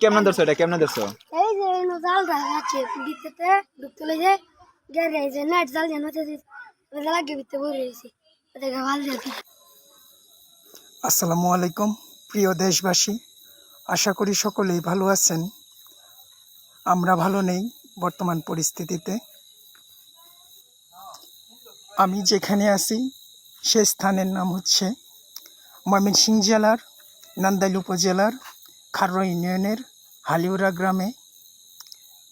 কেমনে ধরছো এটা? কেমন ধরছো? এই যে এই জাল আছে বিতেতে ঢুকতে লেগে গেরে এই যে নেট জাল যেন হচ্ছে ওই জাল আগে বিতে বই রয়েছে। ওদেরকে ভালো দেখি আসসালামু আলাইকুম প্রিয় দেশবাসী। আশা করি সকলেই ভালো আছেন। আমরা ভালো নেই বর্তমান পরিস্থিতিতে। আমি যেখানে আছি সে স্থানের নাম হচ্ছে ময়মনসিংহ জেলার নান্দাইল উপজেলার খারো ইউনিয়নের হালিউরা গ্রামে।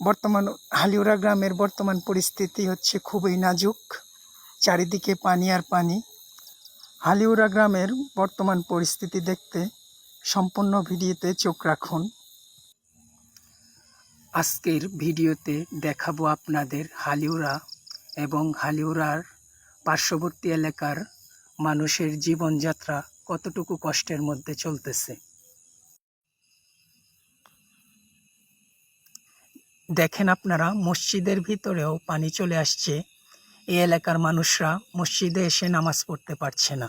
বর্তমান হালিউরা গ্রামের বর্তমান পরিস্থিতি হচ্ছে খুবই নাজুক, চারিদিকে পানি আর পানি। হালিউরা গ্রামের বর্তমান পরিস্থিতি দেখতে সম্পূর্ণ ভিডিওতে চোখ রাখুন। আজকের ভিডিওতে দেখাবো আপনাদের হালিউরা এবং হালিউরার পার্শ্ববর্তী এলাকার মানুষের জীবনযাত্রা কতটুকু কষ্টের মধ্যে চলতেছে। দেখেন আপনারা, মসজিদের ভিতরেও পানি চলে আসছে। এই এলাকার মানুষরা মসজিদে এসে নামাজ পড়তে পারছে না।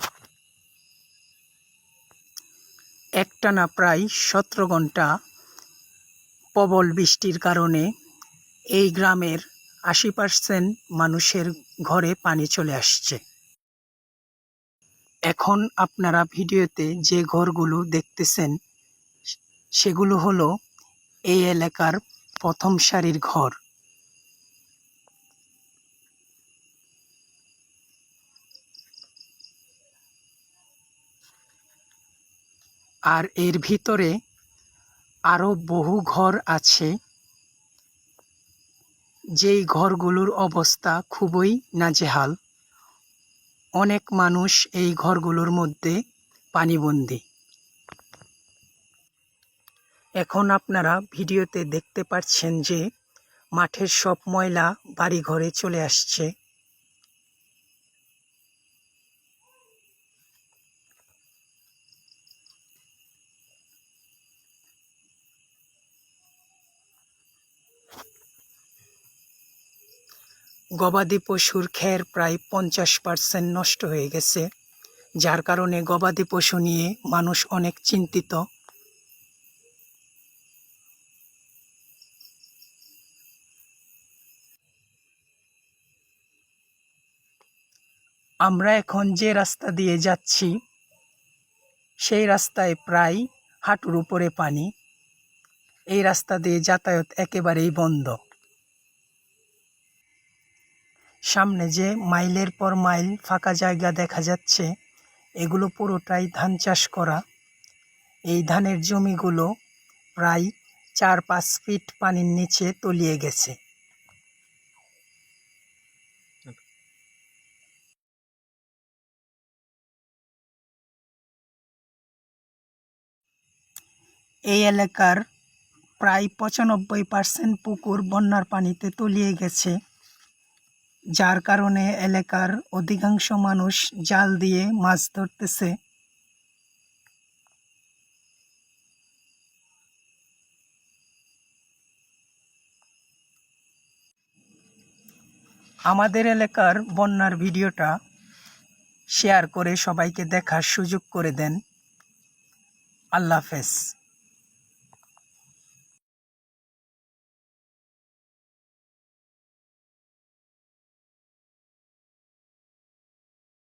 একটানা প্রায় সতেরো ঘণ্টা প্রবল বৃষ্টির কারণে এই গ্রামের আশি পার্সেন্ট মানুষের ঘরে পানি চলে আসছে। এখন আপনারা ভিডিওতে যে ঘরগুলো দেখতেছেন, সেগুলো হলো এই এলাকার প্রথম সারির ঘর। আর এর ভিতরে আরও বহু ঘর আছে। যেই ঘরগুলোর অবস্থা খুবই নাজেহাল। অনেক মানুষ এই ঘরগুলোর মধ্যে পানিবন্দী। এখন আপনারা ভিডিওতে দেখতে পাচ্ছেন যে মাঠের সব ময়লা বাড়ি ঘরে চলে আসছে। গবাদি পশুর খের প্রায় পঞ্চাশ পার্সেন্ট নষ্ট হয়ে গেছে, যার কারণে গবাদি পশু নিয়ে মানুষ অনেক চিন্তিত। আমরা এখন যে রাস্তা দিয়ে যাচ্ছি, সেই রাস্তায় প্রায় হাঁটুর উপরে পানি। এই রাস্তা দিয়ে যাতায়াত একেবারেই বন্ধ। সামনে যে মাইলের পর মাইল ফাঁকা জায়গা দেখা যাচ্ছে, এগুলো পুরোটাই ধান চাষ করা। এই ধানের জমিগুলো প্রায় চার পাঁচ ফিট পানির নিচে তলিয়ে গেছে। এই এলাকার প্রায় পঁচানব্বই পার্সেন্ট পুকুর বন্যার পানিতে তলিয়ে গেছে, যার কারণে এলাকার অধিকাংশ মানুষ জাল দিয়ে মাছ ধরতেছে। আমাদের এলাকার বন্যার ভিডিওটা শেয়ার করে সবাইকে দেখার সুযোগ করে দেন। আল্লাহ হাফেজ।